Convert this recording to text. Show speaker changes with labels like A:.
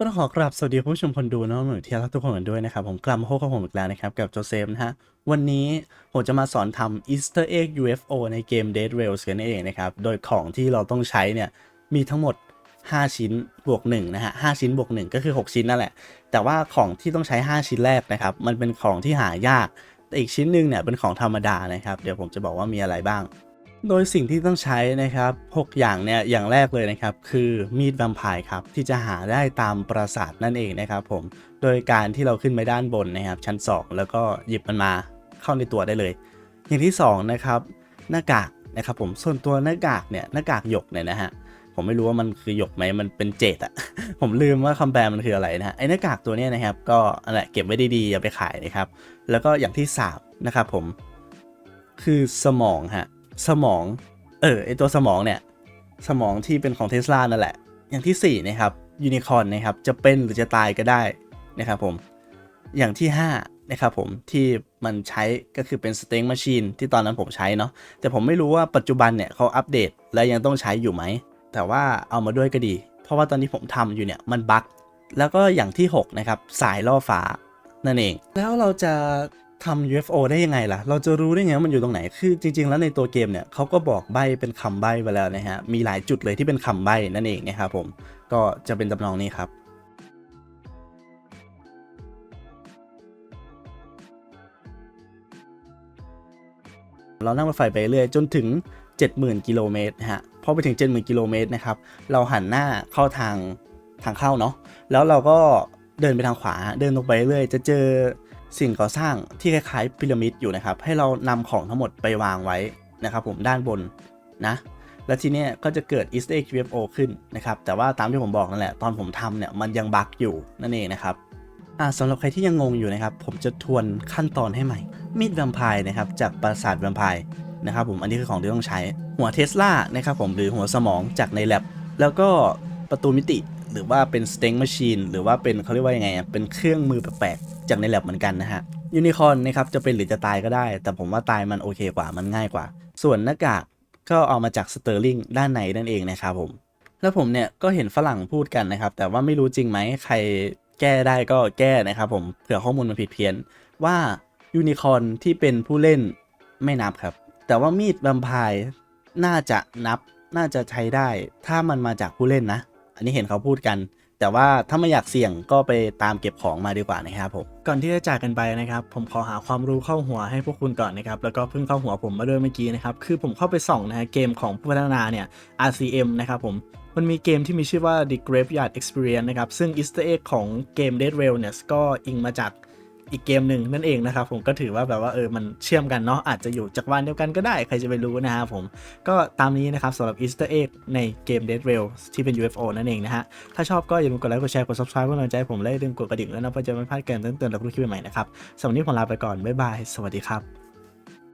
A: ก็ต้องขอกราบสวัสดีผู้ชมคนดูน้องหนุ่ยที่รักทุกคนกันด้วยนะครับ ผมกลับมาพบกับผมอีกแล้วนะครับ กับโจเซฟนะฮะ วันนี้ผมจะมาสอนทำ Easter Egg UFO ในเกม Dead Rails กันเองนะครับ โดยของที่เราต้องใช้เนี่ย มีทั้งหมด 5 ชิ้นบวก1นะฮะ5ชิ้นบวก1ก็คือ 6 ชิ้นนั่นแหละ แต่ว่าของที่ต้องใช้ 5 ชิ้นแรกนะครับ มันเป็นของที่หายากแต่อีกชิ้นหนึ่งเนี่ยเป็นของธรรมดานะครับ เดี๋ยวผมจะบอกว่ามีอะไรบ้าง โดยสิ่งที่ต้องใช้นะครับ 6 อย่างเนี่ย อย่างแรกเลยนะครับ คือมีดแวมไพร์ครับ ที่จะหาได้ตามปราสาทนั่นเองนะครับผม โดยการที่เราขึ้นไปด้านบนนะครับ ชั้น 2 แล้วก็หยิบมันมาเข้าในตัวได้เลย อย่างที่ 2 นะครับ หน้ากากนะครับผม ส่วนตัวหน้ากากเนี่ย หน้ากากหยกเนี่ยนะฮะ ผมไม่รู้ว่ามันคือหยกไหม มันเป็นเจดอะ ผมลืมว่าคำแปลมันคืออะไรนะฮะไอ้หน้ากากตัวนี้นะครับ ก็นั่นแหละเก็บไว้ดีๆอย่าไปขายนะครับ แล้วก็อย่างที่สามนะครับผม คือสมองฮะ สมอง เออไอตัวสมองเนี่ย สมองที่เป็นของเทสลานั่นแหละ อย่างที่4นะครับยูนิคอร์นนะครับจะเป็นหรือจะตายก็ได้นะครับผมอย่างที่5นะครับผมที่มันใช้ก็คือเป็นสเต็งมชีนที่ตอนนั้นผมใช้เนาะแต่ผมไม่รู้ว่าปัจจุบันเนี่ยเขาอัปเดตและยังต้องใช้อยู่ไหม แต่ว่าเอามาด้วยก็ดี เพราะว่าตอนนี้ผมทำอยู่เนี่ยมันบั๊กแล้วก็อย่างที่ 6 นะครับ สายล่อฟ้านั่นเอง แล้วเราจะ ทำ UFO ได้ยังไงล่ะ เราจะรู้ได้ไงว่ามันอยู่ตรงไหน คือจริง ๆ แล้วในตัวเกมเนี่ยเขาก็บอกใบเป็นคำใบไปแล้วนะฮะ มีหลายจุดเลยที่เป็นคำใบนั่นเองนะครับผม ก็จะเป็นตำนองนี้ครับเรานั่งรถไฟไปเรื่อยจนถึง 70,000 กิโลเมตรฮะ พอไปถึง 70,000 กิโลเมตรนะครับ เราหันหน้าเข้าทางทางเข้าเนาะ แล้วเราก็เดินไปทางขวา เดินลงไปเรื่อยจะเจอ สิ่งก่อสร้างที่คล้ายๆพีระมิดอยู่นะครับ ให้เรานำของทั้งหมดไปวางไว้นะครับ ผมด้านบนนะ แล้วทีเนี้ยก็จะเกิด Easter Egg UFO ขึ้นนะครับ แต่ว่าตามที่ผมบอกนั่นแหละ ตอนผมทำเนี่ยมันยังบั๊กอยู่นั่นเองนะครับอ่าสำหรับใครที่ยังงงอยู่นะครับ ผมจะทวนขั้นตอนให้ใหม่ มีดแวมไพร์นะครับจากปราสาทแวมไพร์นะครับผมอันนี้คือของที่ต้องใช้หัวเทสลานะครับผมหรือหัวสมองจากในแ a บแล้วก็ประตูมิติหรือว่าเป็นสเต็งม c ชีนหรือว่าเป็นเขาเรียกว่ายังไงอะเป็นเครื่องมือแปลก จากในแ a บเหมือนกันนะฮะยูนิคอนนะครับจะเป็นหรือจะตายก็ได้ แต่ผมว่าตายมันโอเคกว่ามันง่ายกว่า ส่วนหน้ากากก็เอามาจากสเตอร์ลิงด้านในนั่นเองนะครับผม แล้วผมเนี่ยก็เห็นฝรั่งพูดกันนะครับ แต่ว่าไม่รู้จริงไหมใครแก้ได้ก็แก้นะครับผมเผื่อข้อมูลมันผิดเพี้ยนว่ายูนิคอนที่เป็นผู้เล่นไม่นับครับ แต่ว่ามีดแวมไพร์น่าจะนับน่าจะใช้ได้ ถ้ามันมาจากผู้เล่นนะ อันนี้เห็นเขาพูดกัน แต่ว่าถ้าไม่อยากเสี่ยงก็ไปตามเก็บของมาดีกว่านะครับผม ก่อนที่จะจากกันไปนะครับ ผมขอหาความรู้เข้าหัวให้พวกคุณก่อนนะครับ แล้วก็เพิ่งเข้าหัวผมมาด้วยเมื่อกี้นะครับ คือผมเข้าไปส่องนะฮะเกมของผู้พัฒนาเนี่ย RCM นะครับผมมันมีเกมที่มีชื่อว่า The Graveyard Experience นะครับ ซึ่ง Easter Egg ของเกม Dead Rail เนี่ยก็อิงมาจาก อีกเกมหนึ่งนั่นเองนะครับผมก็ถือว่าแบบว่าเออมันเชื่อมกันเนาะอาจจะอยู่จักรวาลเดียวกันก็ได้ใครจะไปรู้นะครับผมก็ตามนี้นะครับสำหรับ Easter Egg ในเกม Dead Rail ที่เป็น UFO นั่นเองนะฮะถ้าชอบก็อย่าลืมกดไลค์กดแชร์กด subscribe เพื่อกำลังใจผมและอย่าลืมกดกระดิ่งด้วนะเพื่อจะไม่พลาดการเตือนๆและคลิปใหม่ๆนะครับสำหรับวันนี้ผมลาไปก่อนบ๊ายบายสวัสดีครับ